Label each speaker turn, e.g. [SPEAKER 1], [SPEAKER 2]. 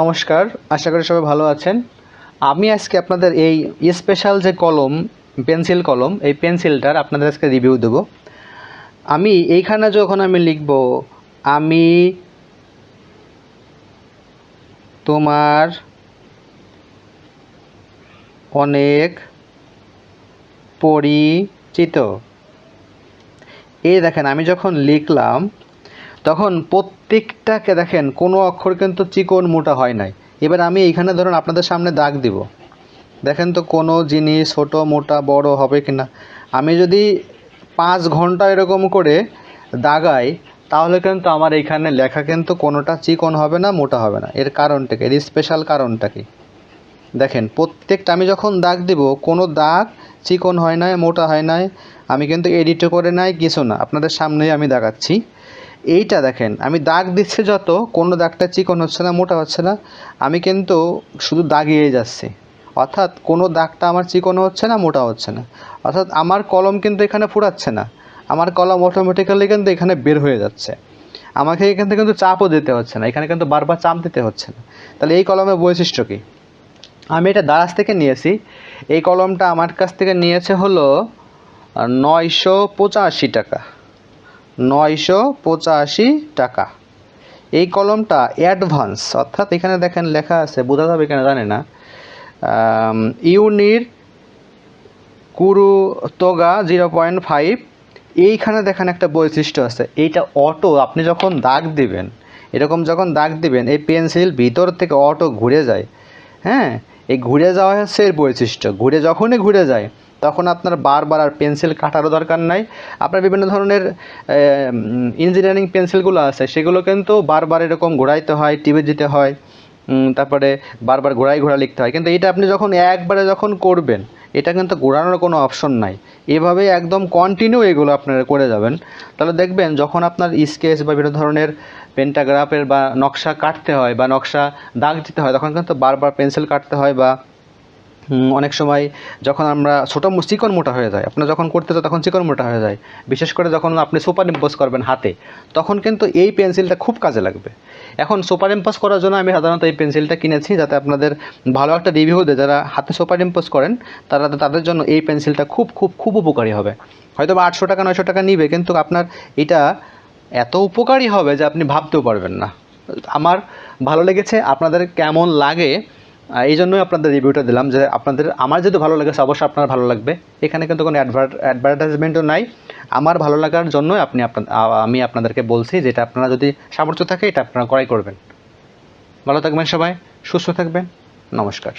[SPEAKER 1] নমস্কার, আশা করি সবাই ভালো আছেন। আমি আজকে আপনাদের এই স্পেশাল যে কলম পেন্সিল কলম, এই পেন্সিলটার আপনাদের আজকে রিভিউ দেব। আমি এইখানে যখন আমি লিখব, আমি তোমার অনেক পরিচিত। এই দেখেন, আমি যখন লিখলাম তখন প্রত্যেকটাকে দেখেন, কোনো অক্ষর কিন্তু চিকন মোটা হয় নাই। এবার আমি এইখানে ধরুন আপনাদের সামনে দাগ দিব। দেখেন তো কোনো জিনিস ছোটো, মোটা, বড় হবে কি না আমি যদি পাঁচ ঘণ্টা এরকম করে দাগাই, তাহলে কিন্তু আমার এইখানে লেখা কিন্তু কোনোটা চিকন হবে না, মোটা হবে না। এর কারণটা কি? এর স্পেশাল কারণটা কি? দেখেন, প্রত্যেকটা আমি যখন দাগ দিব, কোনো দাগ চিকন হয় নাই, মোটা হয় নাই, আমি কিন্তু এডিটও করে নাই, কিছু না। আপনাদের সামনেই আমি দাগাচ্ছি এইটা দেখেন, আমি দাগ দিচ্ছি যত, কোনো দাগটা চিকন হচ্ছে না, মোটা হচ্ছে না, আমি কিন্তু শুধু দাগিয়ে যাচ্ছি। অর্থাৎ কোনো দাগটা আমার চিকন হচ্ছে না, মোটা হচ্ছে না। অর্থাৎ আমার কলম কিন্তু এখানে ফুরাচ্ছে না। আমার কলম অটোমেটিক্যালি কিন্তু এখানে বের হয়ে যাচ্ছে। আমাকে এখান থেকে কিন্তু চাপও দিতে হচ্ছে না, এখানে কিন্তু বারবার চাপ দিতে হচ্ছে না। তাহলে এই কলমের বৈশিষ্ট্য কী? আমি এটা দারাজ থেকে নিয়েছি। এই কলমটা আমার কাছ থেকে নিয়েছে হলো নয়শো পঁচাশি টাকা। নয়শো পঁচাশি টাকা। এই কলমটা অ্যাডভান্স, অর্থাৎ এখানে দেখেন লেখা আছে, বোঝা যাবে কেন জানে না। ইউনির কুরু তোগা জিরো পয়েন্ট ফাইভ, এইখানে দেখেন একটা বৈশিষ্ট্য আছে। এইটা অটো, আপনি যখন দাগ দিবেন, এরকম যখন দাগ দিবেন, এই পেন্সিল ভিতর থেকে অটো ঘুরে যায়। হ্যাঁ এই ঘুরে যাওয়া হচ্ছে এর বৈশিষ্ট্য। ঘুরে, যখনই ঘুরে যায় তখন আপনার বারবার আর পেন্সিল কাটারও দরকার নাই। আপনার বিভিন্ন ধরনের ইঞ্জিনিয়ারিং পেন্সিলগুলো আছে, সেগুলো কিন্তু বারবার এরকম ঘোরাইতে হয়, টিপে দিতে হয় তারপরে বারবার ঘোরাই ঘোরা লিখতে হয়। কিন্তু এটা আপনি যখন একবারে যখন করবেন, এটা কিন্তু ঘোরানোর কোনো অপশন নাই। এভাবে একদম কন্টিনিউ এগুলো আপনারা করে যাবেন। তাহলে দেখবেন যখন আপনার স্কেচ বা বিভিন্ন ধরনের পেন্টাগ্রাফের বা নকশা কাটতে হয় বা নকশা দাগ দিতে হয়, তখন কিন্তু বারবার পেন্সিল কাটতে হয় বা অনেক সময় যখন আমরা ছোটো চিকন মোটা হয়ে যায় আপনার যখন করতে চান তখন চিকন মোটা হয়ে যায়। বিশেষ করে যখন আপনি সুপার ইম্পোজ করবেন হাতে, তখন কিন্তু এই পেন্সিলটা খুব কাজে লাগবে। এখন সুপার ইম্পোজ করার জন্য আমি সাধারণত এই পেন্সিলটা কিনেছি যাতে আপনাদের ভালো একটা রিভিউ দেয়। যারা হাতে সুপার ইম্পোজ করেন, তারা তাদের জন্য এই পেন্সিলটা খুব খুব খুব উপকারী হবে। হয়তো বা আটশো টাকা, নয়শো টাকা নিবে, কিন্তু আপনার এটা এত উপকারী হবে যে আপনি ভাবতেও পারবেন না। আমার ভালো লেগেছে, আপনাদের কেমন লাগে এই জন্যই আপনাদের রিভিউটা দিলাম যে আপনাদের, আমার যেহেতু ভালো লাগে অবশ্যই আপনার ভালো লাগবে। এখানে কিন্তু কোনো অ্যাডভার্টাইজমেন্টও নাই। আমার ভালো লাগার জন্যই আপনি আমি আপনাদেরকে বলছি যেটা আপনারা যদি সামর্থ্য থাকে, এটা আপনারা ক্রয় করবেন। ভালো থাকবেন সবাই, সুস্থ থাকবেন। নমস্কার।